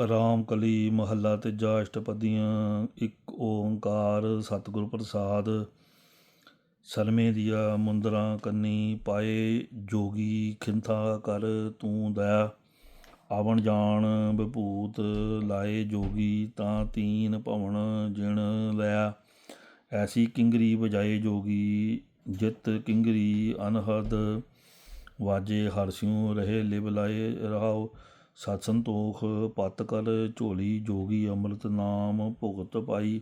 ਰਾਮ ਕਲੀ ਮਹੱਲਾ ਤੀਜਾ ਅਸ਼ਟਪਦੀਆਂ ਇੱਕ ਓੰਕਾਰ ਸਤਿਗੁਰ ਪ੍ਰਸਾਦ। ਸਲਮੇ ਦੀਆ ਮੁੰਦਰਾਂ ਕੰਨੀ ਪਾਏ, ਜੋਗੀ ਖਿੰਥਾ ਕਰ ਤੂੰ ਦਇਆ। ਆਵਣ ਜਾਣ ਵਿਭੂਤ ਲਾਏ ਜੋਗੀ, ਤਾਂ ਤੀਨ ਭਵਨ ਜਿਣ ਲਿਆ। ਐਸੀ ਕਿੰਗਰੀ ਵਜਾਏ ਜੋਗੀ, ਜਿਤ ਕਿੰਗਰੀ ਅਨਹਦ। ਵਾਜੇ ਹਰਸਿਉ ਰਹੇ ਲਿਵ ਲਾਏ ਰਹਾਉ ਸਤ ਸੰਤੋਖ ਪਤ ਕਰ ਝੋਲੀ ਜੋਗੀ ਅੰਮ੍ਰਿਤ ਨਾਮ ਭੁਗਤ ਪਾਈ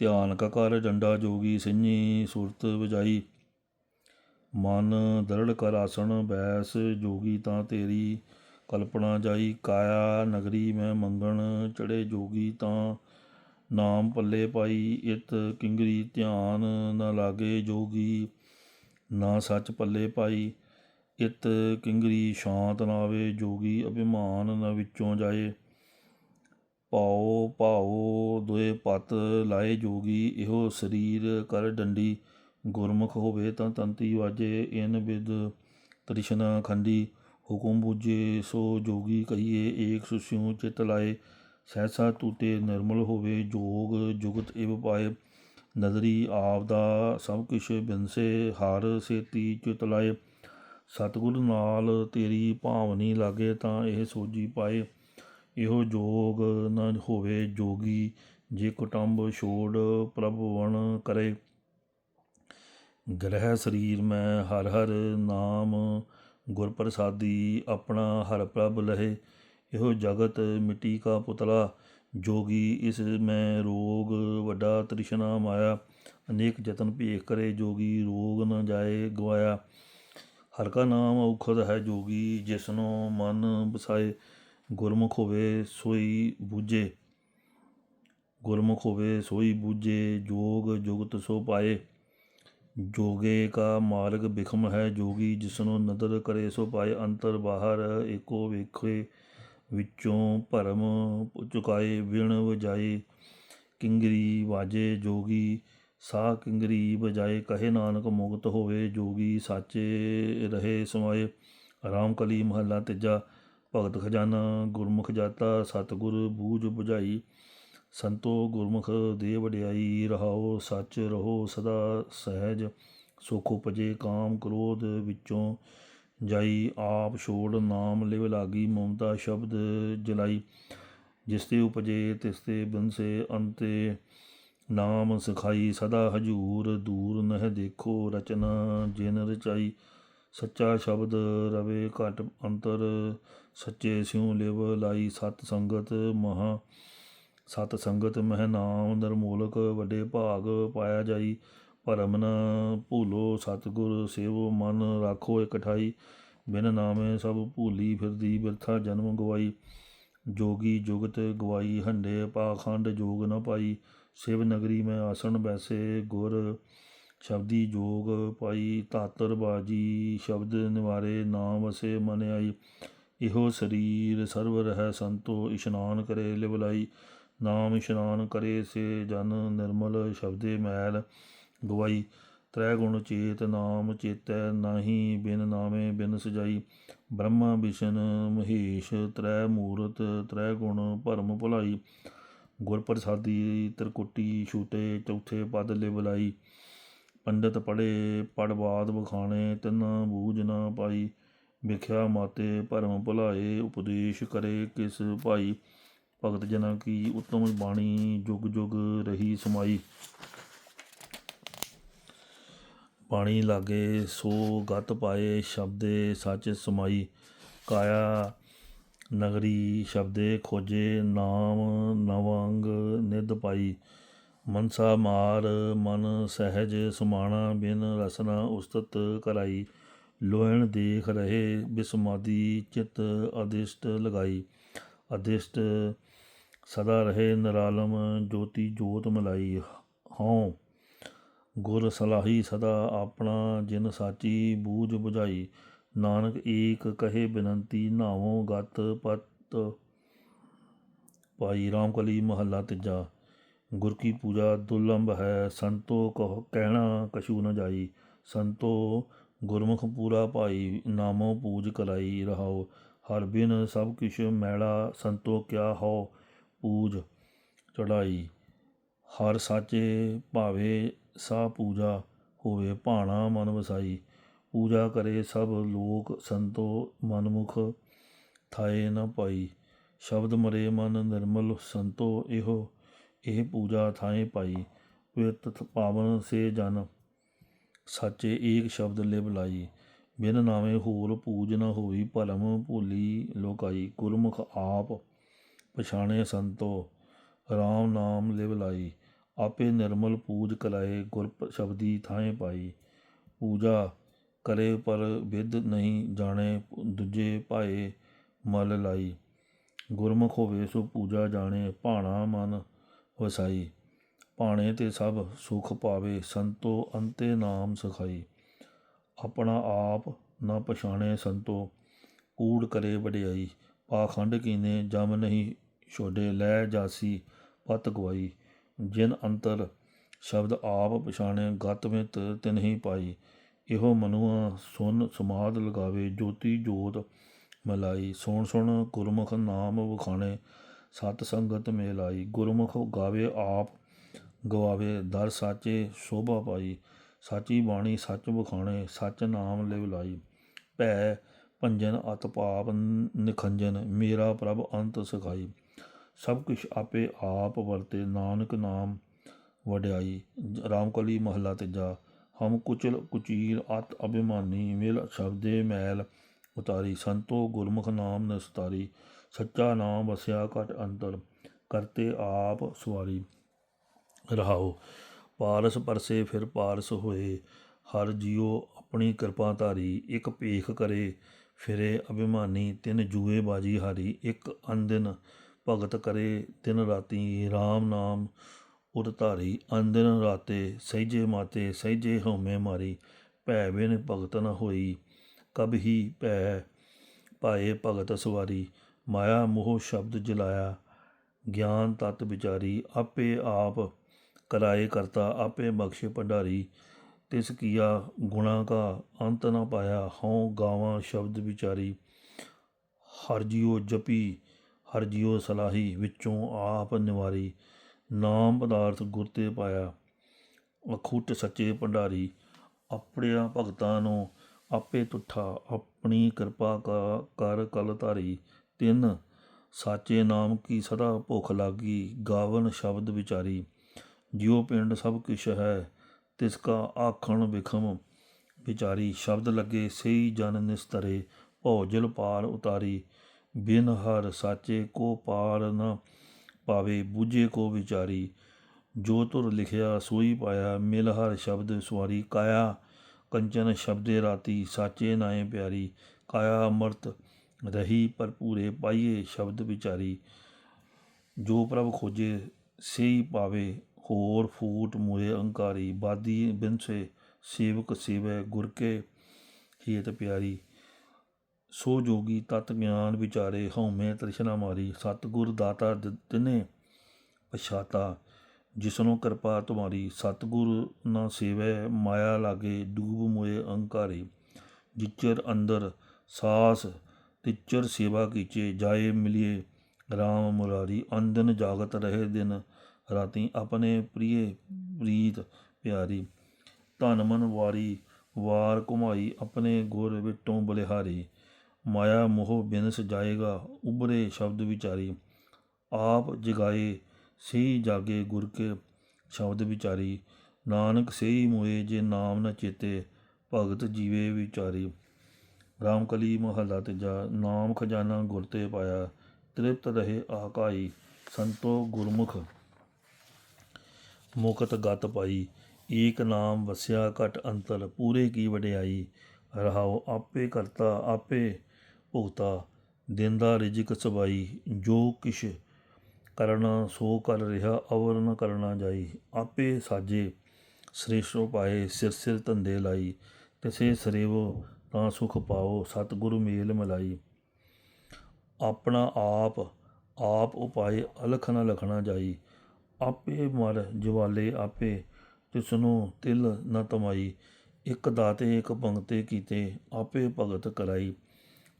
ਧਿਆਨ ਕਾ ਕਰ ਡੰਡਾ ਜੋਗੀ ਸਿੰਘੀ ਸੁਰਤ ਵਜਾਈ ਮਨ ਦਰੜ ਕਰ ਆਸਣ ਬੈਸ ਜੋਗੀ ਤਾਂ ਤੇਰੀ ਕਲਪਨਾ ਜਾਈ ਕਾਇਆ ਨਗਰੀ ਮੈਂ ਮੰਗਣ ਚੜੇ ਜੋਗੀ ਤਾਂ ਨਾਮ ਪੱਲੇ ਪਾਈ ਇਤ ਕਿੰਗਰੀ ਧਿਆਨ ਨਾ ਲਾਗੇ ਜੋਗੀ ਨਾ ਸੱਚ ਪੱਲੇ ਪਾਈ ਇਤ ਕਿੰਗਰੀ ਸ਼ਾਂਤ ਨਾਵੇ ਜੋਗੀ ਅਭਿਮਾਨ ਨ ਵਿੱਚੋਂ ਜਾਏ। ਪਾਉ ਪਾਉ ਦੁਏ ਪਤ ਲਾਏ ਜੋਗੀ, ਇਹੋ ਸਰੀਰ ਕਰ ਡੰਡੀ। ਗੁਰਮੁਖ ਹੋਵੇ ਤਾਂ ਤੰਤੀ ਵਾਜੇ, ਇਨ ਬਿਦ ਤ੍ਰਿਸ਼ਨਾ ਖੰਡੀ। ਹੁਕਮ ਬੁਝੇ ਸੋ ਜੋਗੀ ਕਹੀਏ, ਏਕ ਸੁਸਿਉ ਚਿਤ ਲਾਏ। ਸਹਿਸਾ ਤੂਤੇ ਨਿਰਮਲ ਹੋਵੇ, ਜੋਗ ਜੁਗਤ ਇਵ ਪਾਏ। ਨਜ਼ਰੀ ਆਪ ਦਾ ਸਭ ਕੁਛ ਬਿਨਸੇ, ਹਰ ਸੇਤੀ ਚਿਤ ਲਾਏ। ਸਤਿਗੁਰ ਨਾਲ ਤੇਰੀ ਭਾਵਨੀ ਲਾਗੇ ਤਾਂ ਇਹ ਸੋਜੀ ਪਾਏ। ਇਹੋ ਜੋਗ ਨ ਹੋਵੇ ਜੋਗੀ, ਜੇ ਕੁਟੰਬ ਛੋੜ ਪ੍ਰਭਵਣ ਕਰੇ। ਗ੍ਰਹਿ ਸਰੀਰ ਮੈਂ ਹਰ ਹਰ ਨਾਮ ਗੁਰ ਪ੍ਰਸਾਦੀ ਆਪਣਾ ਹਰ ਪ੍ਰਭ ਲਹੇ। ਇਹੋ ਜਗਤ ਮਿੱਟੀ ਕਾ ਪੁਤਲਾ, ਜੋਗੀ ਇਸ ਮੈਂ ਰੋਗ ਵੱਡਾ ਤ੍ਰਿਸ਼ਨਾ ਮਾਇਆ। ਅਨੇਕ ਯਤਨ ਭੇਖ ਕਰੇ ਜੋਗੀ, ਰੋਗ ਨ ਜਾਏ ਗਵਾਇਆ। ਹਰ ਕਾ ਨਾਮ ਔਖਦ ਹੈ ਜੋਗੀ, ਜਿਸਨੂੰ ਮਨ ਬਸਾਏ ਗੁਰਮੁਖ ਹੋਵੇ ਸੋਈ ਬੂਝੇ। ਗੁਰਮੁਖ ਹੋਵੇ ਸੋਈ ਬੂਝੇ, ਜੋਗ ਜੁਗਤ ਸੋ ਪਾਏ। ਜੋਗੇ ਕਾ ਮਾਰਗ ਬਿਖਮ ਹੈ ਜੋਗੀ, ਜਿਸਨੂੰ ਨਦਰ ਕਰੇ ਸੋ ਪਾਏ। ਅੰਤਰ ਬਾਹਰ ਏਕੋ ਵੇਖੇ, ਵਿੱਚੋਂ ਭਰਮ ਚੁਕਾਏ ਵਿਣ ਵਜਾਏ ਕਿੰਗਰੀ ਵਾਜੇ ਜੋਗੀ ਸਾ ਕਿੰਗਰੀ ਬਜਾਏ ਕਹੇ ਨਾਨਕ ਮੁਕਤ ਹੋਵੇ, ਜੋਗੀ ਸਾਚੇ ਰਹੇ ਸਮਾਏ। ਰਾਮ ਕਲੀ ਮਹੱਲਾ ਤੀਜਾ, ਭਗਤ ਖਜ਼ਾਨਾ, ਗੁਰਮੁਖ ਜਾਤਾ, ਸਤਿਗੁਰ ਬੂਝ 부ਝਾਈ ਸੰਤੋ ਗੁਰਮੁਖ ਦੇ ਵਡਿਆਈ ਰਹਾਓ ਸੱਚ ਰਹੋ ਸਦਾ ਸਹਿਜ। ਸੁਖ ਉਪਜੇ ਕਾਮ ਕ੍ਰੋਧ ਵਿੱਚੋਂ ਜਾਈ, ਆਪ ਛੋੜ ਨਾਮ ਲਿਵ ਲਾਗੀ, ਮਮਤਾ ਸ਼ਬਦ ਜਲਾਈ। ਜਿਸ ਤੇ ਉਪਜੇ ਤਿਸ ਤੇ ਬੰਸੇ ਅੰਤੇ ਨਾਮ ਸਿਖਾਈ ਸਦਾ ਹਜੂਰ, ਦੂਰ ਨਹਿ ਦੇਖੋ ਰਚਨਾ, ਜਿਨ ਰਚਾਈ ਸੱਚਾ ਸ਼ਬਦ ਰਵੇ ਘਟ ਅੰਤਰ, ਸੱਚੇ ਸਿਉ ਲਿਵ ਲਾਈ ਸਤ ਸੰਗਤ, ਮਹਾ ਸਤ ਸੰਗਤ ਮਹਿ ਨਾਮ ਨਰਮੂਲਕ, ਵੱਡੇ ਭਾਗ ਪਾਇਆ ਜਾਈ, ਭਰਮ ਨ ਭੂਲੋ ਸਤਿਗੁਰ, ਸੇਵੋ ਮਨ ਰਾਖੋ ਇਕਠਾਈ, ਬਿਨ ਨਾਮੇ ਸਭ ਭੂਲੀ ਫਿਰਦੀ ਬਿਰਥਾ ਜਨਮ ਗਵਾਈ, ਜੋਗੀ ਜੁਗਤ ਗਵਾਈ ਹੰਡੇ ਪਾਖੰਡ ਜੋਗ ਨ ਪਾਈ ਸਿਵ ਨਗਰੀ ਮੈਂ ਆਸਣ ਬੈਸੇ ਗੁਰ ਸ਼ਬਦੀ ਜੋਗ ਪਾਈ, ਧਾਤਰ ਬਾਜੀ ਸ਼ਬਦ ਨਿਵਾਰੇ ਨਾਮ ਵਸੇ ਮਨ ਆਈ। ਇਹੋ ਸਰੀਰ ਸਰਵ ਰਹਿ ਸੰਤੋ, ਇਸ਼ਨਾਨ ਕਰੇ ਲਿਵਲਾਈ ਨਾਮ ਇਸ਼ਨਾਨ ਕਰੇ ਸੇ ਜਨ ਨਿਰਮਲ ਸ਼ਬਦੇ ਮੈਲ ਗਵਾਈ। ਤ੍ਰੈ ਗੁਣ ਚੇਤ ਨਾਮ ਚੇਤੈ ਨਾਹੀ, ਬਿਨ ਨਾਮੇ ਬਿਨ ਸਜਾਈ। ਬ੍ਰਹਮਾ ਵਿਸ਼ਨ ਮਹੇਸ਼, ਤ੍ਰੈ ਮੂਰਤ ਤ੍ਰੈ ਗੁਣ ਭਰਮ ਭੁਲਾਈ। ਗੁਰ ਪ੍ਰਸਾਦੀ ਤਰਕੁੱਟੀ ਛੂਟੇ, ਚੌਥੇ ਪਦ ਲਿਵਲਾਈ ਪੰਡਤ ਪੜੇ ਪੜਵਾਦ ਬਖਾਣੇ ਤਿੰਨ ਬੂਝ ਨਾ ਪਾਈ। ਵਿਖਿਆ ਮਾਤੇ ਭਰਮ ਭੁਲਾਏ, ਉਪਦੇਸ਼ ਕਰੇ ਕਿਸ ਭਾਈ। ਭਗਤ ਜਨਾਂ ਕੀ ਉਤਮ ਬਾਣੀ, ਜੁਗ ਜੁਗ ਰਹੀ ਸਮਾਈ। ਪਾਣੀ ਲਾਗੇ ਸੋ ਗਤ ਪਾਏ, ਸ਼ਬਦੇ ਸੱਚ ਸਮਾਈ। ਕਾਇਆ ਨਗਰੀ ਸ਼ਬਦੇ ਖੋਜੇ, ਨਾਮ ਨਵੰਗ ਨਿਧ ਪਾਈ। ਮਨਸਾ ਮਾਰ ਮਨ ਸਹਿਜ ਸਮਾਣਾ, ਬਿਨ ਰਸਨਾ ਉਸਤਤ ਕਰਾਈ। ਲੋਹਣ ਦੇਖ ਰਹੇ ਬਿਸਮਾਦੀ, ਚਿਤ ਅਦਿਸ਼ਟ ਲਗਾਈ। ਅਦਿਸ਼ਟ ਸਦਾ ਰਹੇ ਨਿਰਾਲਮ, ਜੋਤੀ ਜੋਤ ਮਲਾਈ। ਹਉ, ਗੁਰ ਸਲਾਹੀ ਸਦਾ ਆਪਣਾ ਜਿਨ ਸਾਚੀ ਬੂਝ 부ਝਾਈ ਨਾਨਕ ਏਕ ਕਹੇ ਬਿਨੰਤੀ ਨਾਵੋ ਗਤ ਪਤ। ਭਾਈ ਰਾਮ ਕਲੀ ਮਹੱਲਾ ਤੀਜਾ, ਗੁਰ ਕੀ ਪੂਜਾ ਦੁਰਲੰਭ ਹੈ, ਸੰਤੋ ਕਹ, ਕਹਿਣਾ ਕਛੂ ਨ ਜਾਈ। ਸੰਤੋ ਗੁਰਮੁਖ ਪੂਰਾ ਭਾਈ, ਨਾਮੋ ਪੂਜ ਕਰਾਈ ਰਹਾਓ ਹਰ ਬਿਨ ਸਭ ਕਿਛ ਮੈਲਾ, ਸੰਤੋ ਕਿਆ ਹੋ ਪੂਜ ਚੜਾਈ। ਹਰ ਸਾਚੇ ਭਾਵੇ ਸਾ ਪੂਜਾ ਹੋਵੇ, ਭਾਣਾ ਮਨ ਵਸਾਈ। ਪੂਜਾ ਕਰੇ ਸਭ ਲੋਕ ਸੰਤੋ ਮਨਮੁਖ ਥਾਏ ਨ ਪਾਈ ਸ਼ਬਦ ਮਰੇ ਮਨ ਨਿਰਮਲ ਸੰਤੋ ਇਹੋ, ਇਹ ਪੂਜਾ ਥਾਏ ਪਾਈ ਪਵਿੱਤ ਪਾਵਨ ਸੇ ਜਨ, ਸਾਚੇ ਏਕ ਸ਼ਬਦ ਲਿਵ ਲਾਈ। ਬਿਨ ਨਾਵੇਂ ਹੋਰ ਪੂਜ ਨ ਹੋਈ ਭਲਮ ਭੂਲੀ ਲੋਕਾਈ। ਗੁਰਮੁਖ ਆਪ ਪਛਾਣੇ ਸੰਤੋ RAM ਨਾਮ ਲਿਵ ਲਾਈ। ਆਪੇ ਨਿਰਮਲ ਪੂਜ ਕਲਾਏ ਗੁਰ ਸ਼ਬਦੀ ਥਾਏ ਪਾਈ ਪੂਜਾ ਕਰੇ ਪਰ ਵਿਦ ਨਹੀਂ ਜਾਣੇ ਦੂਜੇ ਭਾਏ ਮਲ ਲਾਈ। ਗੁਰਮੁਖ ਹੋਵੇ ਸੋ ਪੂਜਾ ਜਾਣੇ, ਭਾਣਾ ਮਨ ਵਸਾਈ। ਭਾਣੇ ਤੇ ਸਭ ਸੁਖ ਪਾਵੇ, ਸੰਤੋ ਅੰਤੇ ਨਾਮ ਸਖਾਈ। ਆਪਣਾ ਆਪ ਨਾ ਪਛਾਣੇ ਸੰਤੋ, ਕੂੜ ਕਰੇ ਵਡਿਆਈ। ਪਾਖੰਡ ਕੀਨੇ, ਜਮ ਨਹੀਂ ਛੋਡੇ, ਲੈ ਜਾਸੀ ਪਤ ਗਵਾਈ। ਜਿਨ ਅੰਤਰ ਸ਼ਬਦ ਆਪ ਪਛਾਣੇ, ਗਤ ਵਿੱਚ ਤਿਨਹੀ ਪਾਈ। ਇਹੋ ਮਨੁਆ ਸੁਨ ਸਮਾਦ ਲਗਾਵੇ, ਜੋਤੀ ਜੋਤ ਮਲਾਈ। ਸੁਣ ਸੁਣ ਗੁਰਮੁਖ ਨਾਮ ਵਖਾਣੇ, ਸਤ ਸੰਗਤ ਮੇਲਾਈ। ਗੁਰਮੁਖ ਗਾਵੇ ਆਪ ਗਵਾਵੇ, ਦਰ ਸਾਚੇ ਸ਼ੋਭਾ ਪਾਈ। ਸਾਚੀ ਬਾਣੀ ਸੱਚ ਵਖਾਣੇ, ਸੱਚ ਨਾਮ ਲਿਵ ਲਾਈ। ਭੈ ਭੰਜਨ ਅਤ ਪਾਪ ਨਿਖੰਜਨ, ਮੇਰਾ ਪ੍ਰਭ ਅੰਤ ਸਖਾਈ। ਸਭ ਕੁਛ ਆਪੇ ਆਪ ਵਰਤੇ, ਨਾਨਕ ਨਾਮ ਵਡਿਆਈ। ਰਾਮਕਲੀ ਮਹੱਲਾ ਤੀਜਾ। ਹਮ ਕੁਚਲ ਕੁਚੀਰ ਅਤ ਅਭਿਮਾਨੀ, ਮਿਲ ਸ਼ਬਦੇ ਮੈਲ ਉਤਾਰੀ, ਸੰਤੋ ਗੁਰਮੁਖ ਨਾਮ ਨਸਤਾਰੀ, ਸੱਚਾ ਨਾਮ ਵਸਿਆ ਘਟ ਅੰਤਰ, ਕਰਤੇ ਆਪ ਸਵਾਰੀ, ਰਹਾਓ। ਪਾਰਸ ਪਰਸੇ ਫਿਰ ਪਾਰਸ ਹੋਏ, ਹਰ ਜਿਉ ਆਪਣੀ ਕਿਰਪਾ ਧਾਰੀ, ਇੱਕ ਭੇਖ ਕਰੇ, ਫਿਰੇ ਅਭਿਮਾਨੀ, ਤਿੰਨ ਜੂਏ ਬਾਜੀ ਹਾਰੀ, ਇੱਕ ਅੰਦਿਨ ਭਗਤ ਕਰੇ, ਤਿੰਨ ਰਾਤੀ RAM ਨਾਮ ਉਰ ਧਾਰੀ ਅੰਦਿਨ ਰਾਤੇ ਸਹਿਜੇ ਮਾਤੇ ਸਹਿਜੇ ਹਉਮੈ ਮਾਰੀ, ਭੈ ਬਿਨ ਭਗਤ ਨ ਹੋਈ, ਕਬ ਹੀ ਭੈ ਪਾਏ ਭਗਤ ਸਵਾਰੀ, ਮਾਇਆ ਮੋਹ ਸ਼ਬਦ ਜਲਾਇਆ, ਗਿਆਨ ਤਤ ਵਿਚਾਰੀ, ਆਪੇ ਆਪ ਕਰਾਏ ਕਰਤਾ, ਆਪੇ ਬਖਸ਼ੇ ਭੰਡਾਰੀ, ਤਿਸ ਕੀਆ ਗੁਣਾ ਕਾ ਅੰਤ ਨਾ ਪਾਇਆ, ਹਉ ਗਾਵਾਂ ਸ਼ਬਦ ਵਿਚਾਰੀ, ਹਰ ਜਿਉ ਜਪੀ, ਹਰ ਜਿਉ ਸਲਾਹੀ ਵਿੱਚੋਂ ਆਪ ਨਿਵਾਰੀ ਨਾਮ ਪਦਾਰਥ ਗੁਰ ਤੇ ਪਾਇਆ। ਅਖੁੱਟ ਸੱਚੇ ਭੰਡਾਰੀ, ਆਪਣਿਆਂ ਭਗਤਾਂ ਨੂੰ ਆਪੇ ਤੁਠਾ, ਆਪਣੀ ਕਿਰਪਾ ਕਾ, ਕਰ ਕਲ ਧਾਰੀ। ਤਿੰਨ, ਸਾਚੇ ਨਾਮ ਕੀ ਸਦਾ ਭੁੱਖ ਲਾਗੀ, ਗਾਵਨ ਸ਼ਬਦ ਵਿਚਾਰੀ। ਜਿਉ ਪਿੰਡ ਸਭ ਕੁਛ ਹੈ, ਤਿਸ ਕਾ ਆਖਣ ਵਿਖਮ ਵਿਚਾਰੀ। ਸ਼ਬਦ ਲੱਗੇ ਸਹੀ ਜਨ ਨਿਸਤਰੇ ਭੌਜਲ ਪਾਰ ਉਤਾਰੀ। ਬਿਨ ਹਰ ਸਾਚੇ ਕੋ ਪਾਰ ਨ ਪਾਵੇ ਬੂਝੇ ਕੋ ਵਿਚਾਰੀ। ਜੋ ਤੁਰ ਲਿਖਿਆ ਸੋਈ ਪਾਇਆ, ਮਿਲ ਹਰ ਸ਼ਬਦ ਸਵਾਰੀ ਕਾਇਆ ਕੰਚਨ ਸ਼ਬਦੇ ਰਾਤੀ, ਸਾਚੇ ਨਾਏ ਪਿਆਰੀ। ਕਾਇਆ ਅਮਰਤ ਰਹੀ ਪਰ ਪੂਰੇ ਪਾਈਏ ਸ਼ਬਦ ਵਿਚਾਰੀ। ਜੋ ਪ੍ਰਭ ਖੋਜੇ ਸਹੀ ਪਾਵੇ, ਹੋਰ ਫੂਟ ਮੂਏ ਅੰਕਾਰੀ। ਬਾਦੀ ਬਿਨਸੇ ਸੇਵਕ ਸੇਵੈ, ਗੁਰ ਕੇ ਹੀਤ ਪਿਆਰੀ। ਸੋ ਜੋਗੀ ਤਤ ਗਿਆਨ ਵਿਚਾਰੇ ਹਉਮੈ ਤ੍ਰਿਸ਼ਨਾ ਮਾਰੀ। ਸਤਿਗੁਰ ਦਾਤਾ ਤਿਨੇ ਪਛਾਤਾ, ਜਿਸਨੂੰ ਕਿਰਪਾ ਤੁਮਾਰੀ। ਸਤਿਗੁਰ ਨਾ ਸੇਵੈ, ਮਾਇਆ ਲਾਗੇ ਡੂਬ ਮੋਏ ਅਹੰਕਾਰੀ ਜਿਚਰ ਅੰਦਰ ਸਾਸ, ਤਿਚਰ ਸੇਵਾ ਕੀਚੇ, ਜਾਏ ਮਿਲਿਏ ਰਾਮ ਮੁਰਾਰੀ। ਅੰਦਨ ਜਾਗਤ ਰਹੇ ਦਿਨ ਰਾਤੀ, ਆਪਣੇ ਪ੍ਰਿਏ ਪ੍ਰੀਤ ਪਿਆਰੀ। ਧਨ ਮਨ ਵਾਰੀ, ਵਾਰ ਘੁਮਾਈ, ਆਪਣੇ ਗੁਰ ਵਿਟੋਂ ਬਲਿਹਾਰੀ। ਮਾਇਆ ਮੋਹ ਬਿਨਸ ਜਾਏਗਾ ਉਬਰੇ ਸ਼ਬਦ ਵਿਚਾਰੀ। ਆਪ ਜਗਾਏ, ਸਹੀ ਜਾਗੇ ਗੁਰ ਕੇ ਸ਼ਬਦ ਵਿਚਾਰੀ। ਨਾਨਕ ਸਹੀ ਮੋਏ, ਜੇ ਨਾਮ ਨ ਚੇਤੇ, ਭਗਤ ਜੀਵੇ ਵਿਚਾਰੀ। ਰਾਮਕਲੀ ਮਹੱਲਾ ਤੀਜਾ, ਨਾਮ ਖਜ਼ਾਨਾ ਗੁਰ ਤੇ ਪਾਇਆ, ਤ੍ਰਿਪਤ ਰਹੇ ਆਕਾਈ, ਸੰਤੋ ਗੁਰਮੁਖ। ਮੁਕਤ ਗਤ ਪਾਈ, ਏਕ ਨਾਮ ਵਸਿਆ ਘਟ ਅੰਤਰ, ਪੂਰੇ ਕੀ ਵਡਿਆਈ। ਰਹਾਓ ਆਪੇ ਕਰਤਾ ਆਪੇ ਭੁਗਤਾ ਦਿੰਦਾ ਰਿਜਕ ਸਬਾਈ, ਜੋ ਕਿਛ ਕਰਨਾ ਸੋ ਕਰ ਰਿਹਾ, ਅਵਰ ਨ ਕਰਨਾ ਜਾਈ। ਆਪੇ ਸਾਜੇ ਸ੍ਰੇਸ਼ਟੋ ਪਾਏ, ਸਿਰ ਸਿਰ ਧੰਦੇ ਲਾਈ। ਤਿਸੇ ਸਰੇਵੋ ਤਾਂ ਸੁਖ ਪਾਓ, ਸਤਿਗੁਰੂ ਮੇਲ ਮਿਲਾਈ। ਆਪਣਾ ਆਪ ਆਪ ਉਪਾਏ, ਅਲਖ ਨ ਲਖਣਾ ਜਾਈ। ਆਪੇ ਮਰ ਜਵਾਲੇ ਆਪੇ, ਤਿਸਨੂੰ ਤਿਲ ਨ ਤਮਾਈ। ਇਕ ਦਾਤੇ, ਇਕ ਪੰਗਤੇ ਕੀਤੇ, ਆਪੇ ਭਗਤ ਕਰਾਈ।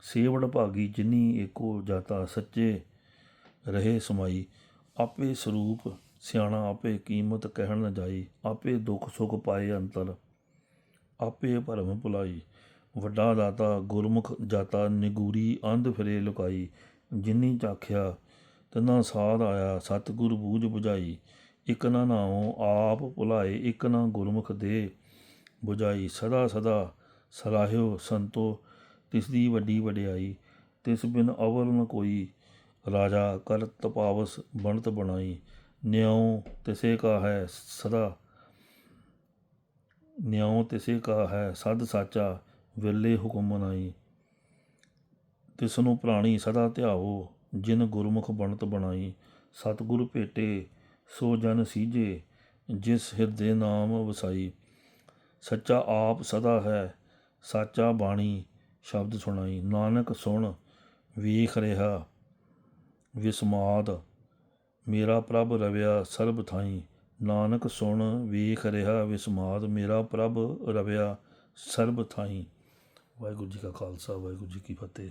ਸੇਵੜ ਭਾਗੀ ਜਿਨੀ ਏਕੋ ਜਾਤਾ ਸੱਚੇ ਰਹੇ ਸਮਾਈ, ਆਪੇ ਸਰੂਪ ਸਿਆਣਾ ਆਪੇ ਕੀਮਤ ਕਹਿਣ ਨ ਜਾਈ, ਆਪੇ ਦੁੱਖ ਸੁਖ ਪਾਏ ਅੰਤਰ, ਆਪੇ ਭਰਮ ਭੁਲਾਈ, ਵੱਡਾ ਦਾਤਾ ਗੁਰਮੁਖ ਜਾਤਾ ਨਿਗੂਰੀ ਅੰਧ ਫਿਰੇ ਲੁਕਾਈ, ਜਿਨੀ ਚਾਖਿਆ ਤਨਾ ਸਾਧ ਆਇਆ ਸਤਿਗੁਰ ਬੂਝ 부ਝਾਈ ਇਕ ਨਾ ਨਾਉ ਆਪ ਭੁਲਾਏ, ਇਕ ਨਾ ਗੁਰਮੁਖ ਦੇ 부ਝਾਈ ਸਦਾ ਸਦਾ ਸਲਾਹਿਓ ਸੰਤੋ ਤਿਸ ਦੀ ਵੱਡੀ ਵਡਿਆਈ, ਤਿਸ ਬਿਨ ਅਵਲ ਨ ਕੋਈ। ਰਾਜਾ ਕਰ ਤਪਾਵਸ ਬਣਤ ਬਣਾਈ, ਨਿਉ ਤਿਸੇ ਕਾ ਹੈ ਸਦਾ। ਨਿਉ ਤਿਸੇ ਕਾ ਹੈ ਸਦ ਸਾਚਾ ਵੇਲੇ ਹੁਕਮ ਮਨਾਈ ਤਿਸ ਨੂੰ ਪ੍ਰਾਣੀ ਸਦਾ ਧਿਆਵੋ, ਜਿਨ ਗੁਰਮੁਖ ਬਣਤ ਬਣਾਈ। ਸਤਿਗੁਰ ਭੇਟੇ, ਸੋ ਜਨ ਸੀਜੇ, ਜਿਸ ਹਿਰਦੇ ਨਾਮ ਵਸਾਈ। ਸੱਚਾ ਆਪ ਸਦਾ ਹੈ, ਸਾਚਾ ਬਾਣੀ ਸ਼ਬਦ ਸੁਣਾਈ। ਨਾਨਕ ਸੁਣ, ਵੇਖ ਰਿਹਾ, ਵਿਸਮਾਦ, ਮੇਰਾ ਪ੍ਰਭ ਰਵਿਆ ਸਰਬ ਥਾਈ। ਨਾਨਕ ਸੁਣ, ਵੇਖ ਰਿਹਾ, ਵਿਸਮਾਦ, ਮੇਰਾ ਪ੍ਰਭ ਰਵਿਆ ਸਰਬ ਥਾਈ। ਵਾਹਿਗੁਰੂ ਜੀ ਕਾ ਖਾਲਸਾ, ਵਾਹਿਗੁਰੂ ਜੀ ਕੀ ਫਤਿਹ।